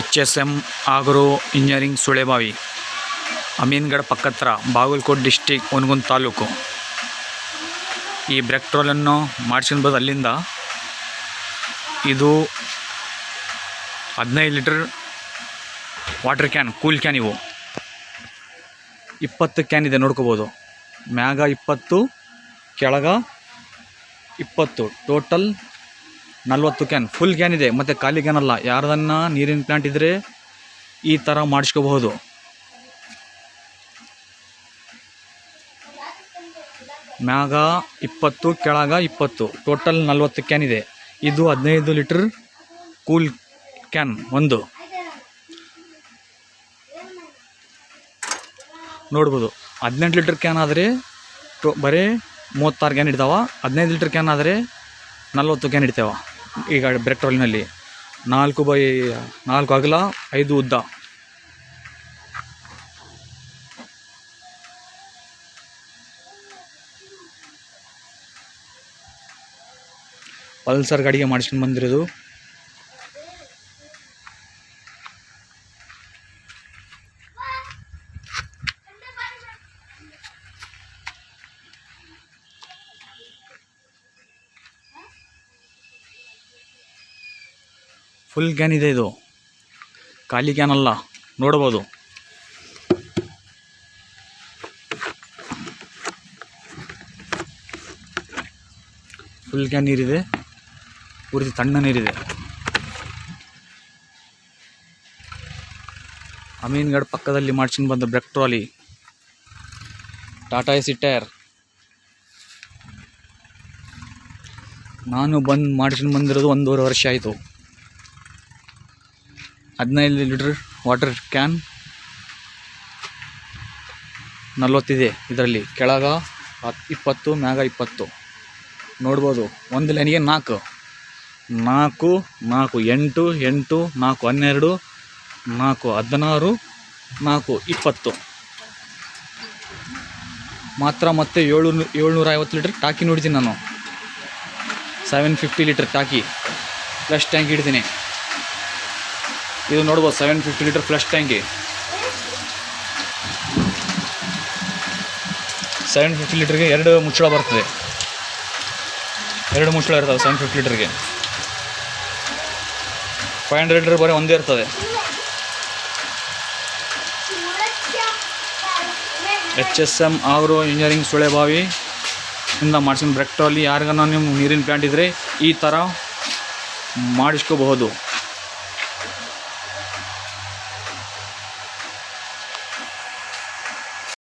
H S M agro engineering Sulebavi Aminagad ಪಕ್ಕತ್ರ Bagalkote district Hungund taluk. ಈ brake ಟ್ರೋಲನ್ನು ಮಾಡಿಸ್ಕೊಂಡ್ಬೋದು ಅಲ್ಲಿಂದ ಇದು ಹದಿನೈದು litre water can, cool can ಇವು. ಇಪ್ಪತ್ತು ಕ್ಯಾನ್ ಇದೆ ನೋಡ್ಕೋಬೋದು. ಮ್ಯಾಗ ಇಪ್ಪತ್ತು, ಕೆಳಗ ಇಪ್ಪತ್ತು, ಟೋಟಲ್ ನಲ್ವತ್ತು ಕ್ಯಾನ್ ಫುಲ್ ಕ್ಯಾನ್ ಇದೆ. ಮತ್ತು ಖಾಲಿ ಕ್ಯಾನ್ ಅಲ್ಲ. ಯಾರ್ದನ್ನ ನೀರಿನ ಪ್ಲ್ಯಾಂಟ್ ಇದ್ದರೆ ಈ ಥರ ಮಾಡಿಸ್ಕೋಬಹುದು. ಮ್ಯಾಗ ಇಪ್ಪತ್ತು, ಕೆಳಗ ಇಪ್ಪತ್ತು. ಟೋಟಲ್ ನಲ್ವತ್ತು ಕ್ಯಾನ್ ಇದೆ. ಇದು ಹದಿನೈದು ಲೀಟ್ರ್ ಕೂಲ್ ಕ್ಯಾನ್ ಒಂದು. ನೋಡ್ಬೋದು. ಹದಿನೆಂಟು ಲೀಟ್ರ್ ಕ್ಯಾನ್ ಆದರೆ ಟೋ ಬರೀ ಮೂವತ್ತಾರು ಕ್ಯಾನ್ ಇಡ್ತಾವ ಹದಿನೈದು ಲೀಟ್ರ್ ಕ್ಯಾನ್ ಆದರೆ ನಲ್ವತ್ತು ಕ್ಯಾನ್ ಇಡ್ತೇವೆ ಈಗ ಬ್ರೆಕ್ ನಾಲ್ಕು ಬೈ, ನಾಲ್ಕು ಅಗಲ, ಐದು ಉದ್ದ. ಪಲ್ಸರ್ ಗಾಡಿಗೆ ಮಾಡಿಸ್ಕೊಂಡು ಬಂದಿರೋದು. ಫುಲ್ ಕ್ಯಾನ್ ಇದೆ ಇದು. ಖಾಲಿ ಕ್ಯಾನ್ ಅಲ್ಲ, ನೋಡ್ಬೋದು. ಫುಲ್ ಕ್ಯಾನ್ ನೀರಿದೆ, ಪೂರ್ತಿ ತಣ್ಣ ನೀರಿದೆ. ಅಮೀನ್ಗಡ್ ಪಕ್ಕದಲ್ಲಿ ಮಾಡ್ಸ್ಕೊಂಡು ಬಂದ brake trolley. Tata AC tyre. ನಾನು ಬಂದು ಮಾಡ್ಸ್ಕೊಂಡು ಬಂದಿರೋದು ಒಂದೂವರೆ ವರ್ಷ ಆಯಿತು. ಹದಿನೈದು ಲೀಟ್ರ್ ವಾಟರ್ ಕ್ಯಾನ್ ನಲ್ವತ್ತಿದೆ ಇದರಲ್ಲಿ. ಕೆಳಗ ಹತ್ ಇಪ್ಪತ್ತು, ಮ್ಯಾಗ ಇಪ್ಪತ್ತು. ನೋಡ್ಬೋದು. ಒಂದು ಲೈನಿಗೆ ನಾಲ್ಕು. ನಾಲ್ಕು ನಾಲ್ಕು. ಎಂಟು ಎಂಟು, ನಾಲ್ಕು. ಹನ್ನೆರಡು, ನಾಲ್ಕು. ಹದಿನಾರು, ನಾಲ್ಕು. ಇಪ್ಪತ್ತು. ಮಾತ್ರ ಮತ್ತೆ ಏಳು ಏಳ್ನೂರ ಐವತ್ತು ಲೀಟ್ರ್ ಟಾಕಿ ನೋಡಿದ್ದೀನಿ ನಾನು. ಸೆವೆನ್ ಫಿಫ್ಟಿ ಲೀಟ್ರ್ ಟಾಕಿ. ಪ್ಲಸ್ ಟ್ಯಾಂಕ್ ಹಿಡ್ತೀನಿ ಇದು ನೋಡ್ಬೋದು seven fifty litre flush ಟ್ಯಾಂಕಿ seven fifty ಲೀಟ್ರಿಗೆ ಎರಡು ಮುಚ್ಚಳ ಬರ್ತದೆ. ಎರಡು ಮುಚ್ಚಳ ಇರ್ತವೆ ಸೆವೆನ್ ಫಿಫ್ಟಿ ಲೀಟ್ರಿಗೆ ಫೈವ್ ಹಂಡ್ರೆಡ್ ಲೀಟರ್ ಬರೀ ಒಂದೇ ಇರ್ತದೆ. H S M agro engineering Sulebavi ಇಂದ ಮಾಡ್ಸ್ಕೊಂಡು ಬ್ರೆಕ್ಟಲ್ಲಿ ಯಾರಿಗಾನ ನಿಮ್ಮ ನೀರಿನ ಪ್ಲಾಂಟ್ ಇದ್ದರೆ ಈ ಥರ ಮಾಡಿಸ್ಕೋಬಹುದು.